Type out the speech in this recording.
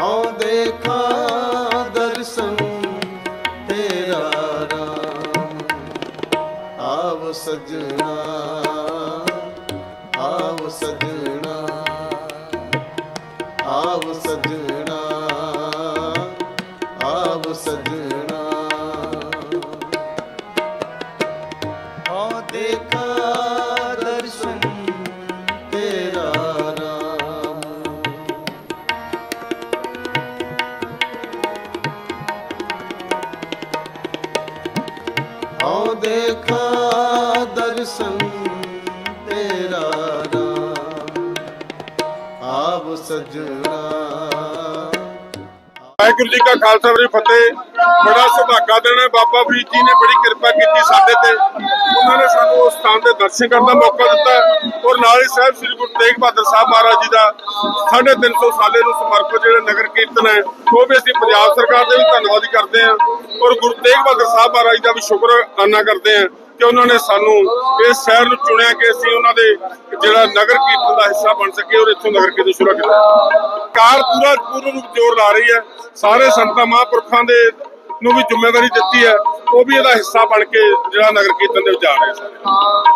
ਹਉ ਦੇਖਾ ਦਰਸ਼ਨ ਤੇਰਾ ਰਾਮ ਆਵ ਸਜਣਾ ਆਵ ਸਜਣਾ ਆਵ ਸਜਣਾ ਆਵ ਸਜਣਾ। ਹਉ ਦੇਖਾ ਦਰਸ਼ਨ ਤੇਰਾ ਰਾਮ। ਆਵ ਸਜਣਾ। ਵਾਹਿਗੁਰੂ ਜੀ ਕਾ ਖਾਲਸਾ, ਵਾਹਿਗੁਰੂ ਫਤਿਹ। ਬੜਾ ਸੁਭਾਗਾ ਦਿਨ ਬਾਬਾ ਫਰੀਦ ਜੀ ਨੇ ਬੜੀ ਕਿਰਪਾ ਕੀਤੀ ਸਾਡੇ ਤੇ। ਉਹਨਾਂ ਨੇ ਸਾਨੂੰ ਉਸ ਸਥਾਨ ਦੇ ਦਰਸ਼ਨ ਕਰਨ ਦਾ ਮੌਕਾ ਦਿੱਤਾ। ਔਰ ਨਾਲ ਹੀ ਸਾਹਿਬ ਸ੍ਰੀ ਗੁਰੂ ਤੇਗ ਬਹਾਦਰ ਸਾਹਿਬ ਮਹਾਰਾਜ ਜੀ ਦਾ 350 ਸਾਲੇ ਨੂੰ ਸਮਰਪਿਤ ਜਿਹੜਾ ਨਗਰ ਕੀਰਤਨ ਹੈ, ਉਹ ਵੀ ਅਸੀਂ ਪੰਜਾਬ ਸਰਕਾਰ ਦੇ ਵੀ ਧੰਨਵਾਦ ਕਰਦੇ ਹਾਂ। ਔਰ ਗੁਰੂ ਤੇਗ ਬਹਾਦਰ ਸਾਹਿਬ ਮਹਾਰਾਜ ਦਾ ਵੀ ਸ਼ੁਕਰਾਨਾ ਕਰਦੇ ਹਾਂ ਕਿ ਉਹਨਾਂ ਨੇ ਸਾਨੂੰ ਇਸ ਸ਼ਹਿਰ ਨੂੰ ਚੁਣਿਆ ਕਿ ਅਸੀਂ ਉਹਨਾਂ ਦੇ ਜਿਹੜਾ ਨਗਰ ਕੀਰਤਨ ਦਾ ਹਿੱਸਾ ਬਣ ਸਕੇ ਔਰ ਇੱਥੋਂ ਨਗਰ ਕੀਰਤਨ ਸ਼ੁਰੂ ਕੀਤਾ। ਕਾਰ ਪੂਰਾ ਪੂਰਨ ਰੂਪ ਜ਼ੋਰ ਲਾ ਰਹੀ ਹੈ। ਸਾਰੇ ਸੰਤਾਂ ਮਹਾਂਪੁਰਖਾਂ ਦੇ ਨੂੰ ਵੀ ਜ਼ਿੰਮੇਵਾਰੀ ਦਿੱਤੀ ਹੈ। ਉਹ ਵੀ ਇਹਦਾ ਹਿੱਸਾ ਬਣ ਕੇ ਜਿਹੜਾ ਨਗਰ ਕੀਰਤਨ ਦੇ ਵਿੱਚ ਜਾ ਰਹੇ ਸਾਰੇ